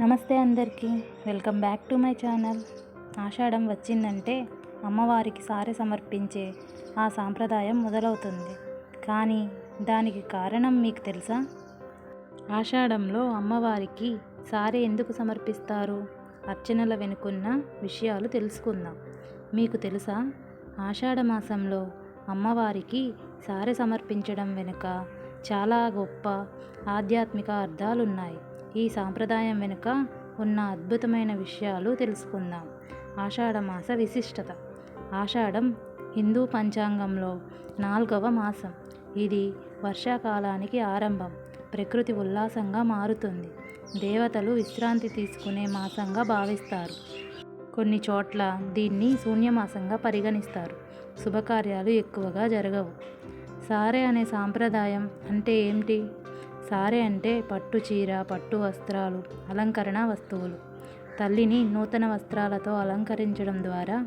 నమస్తే అందరికీ. Welcome back to my channel. ఆషాఢం వచ్చిందంటే అమ్మవారికి సారె సమర్పించే ఆ సాంప్రదాయం మొదలవుతుంది. కానీ దానికి కారణం మీకు తెలుసా? ఆషాఢంలో అమ్మవారికి సారె ఎందుకు సమర్పిస్తారు? అర్చనల వెనుకున్న విషయాలు తెలుసుకుందాం. మీకు తెలుసా? ఆషాఢ మాసంలో అమ్మవారికి సారె సమర్పించడం వెనుక చాలా గొప్ప ఆధ్యాత్మిక అర్థాలున్నాయి. ఈ సాంప్రదాయం వెనుక ఉన్న అద్భుతమైన విషయాలు తెలుసుకుందాం. ఆషాఢ మాస విశిష్టత. ఆషాఢం హిందూ పంచాంగంలో నాలుగవ మాసం. ఇది వర్షాకాలానికి ఆరంభం. ప్రకృతి ఉల్లాసంగా మారుతుంది. దేవతలు విశ్రాంతి తీసుకునే మాసంగా భావిస్తారు. కొన్ని చోట్ల దీన్ని శూన్యమాసంగా పరిగణిస్తారు. శుభకార్యాలు ఎక్కువగా జరగవు. సారే అనే సాంప్రదాయం అంటే ఏమిటి? సారె అంటే పట్టు చీర పట్టు వస్త్రాలు అలంకరణ వస్తువులు. తల్లిని నూతన వస్త్రాలతో అలంకరించడం ద్వారా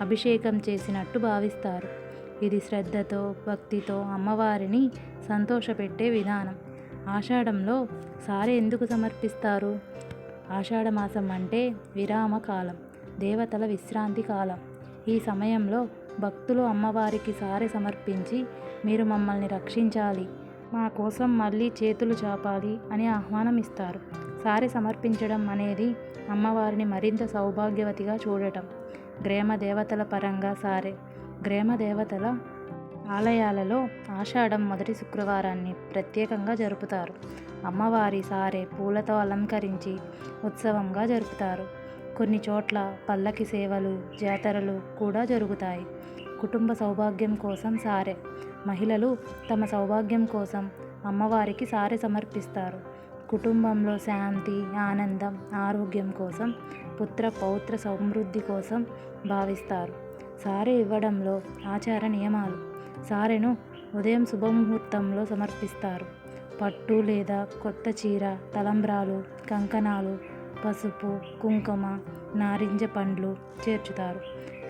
అభిషేకం చేసినట్టు భావిస్తారు. ఇది శ్రద్ధతో భక్తితో అమ్మవారిని సంతోషపెట్టే విధానం. ఆషాఢంలో సారె ఎందుకు సమర్పిస్తారు? ఆషాఢమాసం అంటే విరామ కాలం దేవతల విశ్రాంతి కాలం. ఈ సమయంలో భక్తులు అమ్మవారికి సారె సమర్పించి మీరు మమ్మల్ని రక్షించాలి మా కోసం మళ్ళీ చేతులు చాపాలి అని ఆహ్వానం ఇస్తారు సారె సమర్పించడం అనేది అమ్మవారిని మరింత సౌభాగ్యవతిగా చూడటం. గ్రామ దేవతల పరంగా సారె. గ్రామ దేవతల ఆలయాలలో ఆషాఢం మొదటి శుక్రవారాన్ని ప్రత్యేకంగా జరుపుతారు. అమ్మవారి సారె పూలతో అలంకరించి ఉత్సవంగా జరుపుతారు. కొన్ని చోట్ల పల్లకి సేవలు జాతరలు కూడా జరుగుతాయి. కుటుంబ సౌభాగ్యం కోసం సారే. మహిళలు తమ సౌభాగ్యం కోసం అమ్మవారికి సారె సమర్పిస్తారు. కుటుంబంలో శాంతి ఆనందం ఆరోగ్యం కోసం పుత్ర పౌత్ర సమృద్ధి కోసం భావిస్తారు. సారె ఇవ్వడంలో ఆచార నియమాలు. సారెను ఉదయం శుభముహూర్తంలో సమర్పిస్తారు. పట్టు లేదా కొత్త చీర తలంబ్రాలు కంకణాలు పసుపు కుంకుమ నారింజ పండ్లు చేర్చుతారు.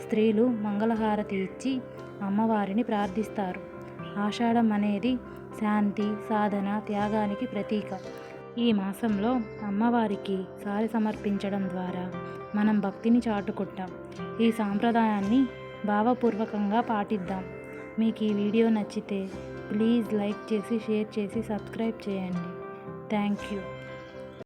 స్త్రీలు మంగళహారతి ఇచ్చి అమ్మవారిని ప్రార్థిస్తారు. ఆషాఢం అనేది శాంతి సాధన త్యాగానికి ప్రతీక. ఈ మాసంలో అమ్మవారికి సారి సమర్పించడం ద్వారా మనం భక్తిని చాటుకుంటాం. ఈ సాంప్రదాయాన్ని భావపూర్వకంగా పాటిద్దాం. మీకు ఈ వీడియో నచ్చితే ప్లీజ్ లైక్ చేసి షేర్ చేసి సబ్స్క్రైబ్ చేయండి. Thank you.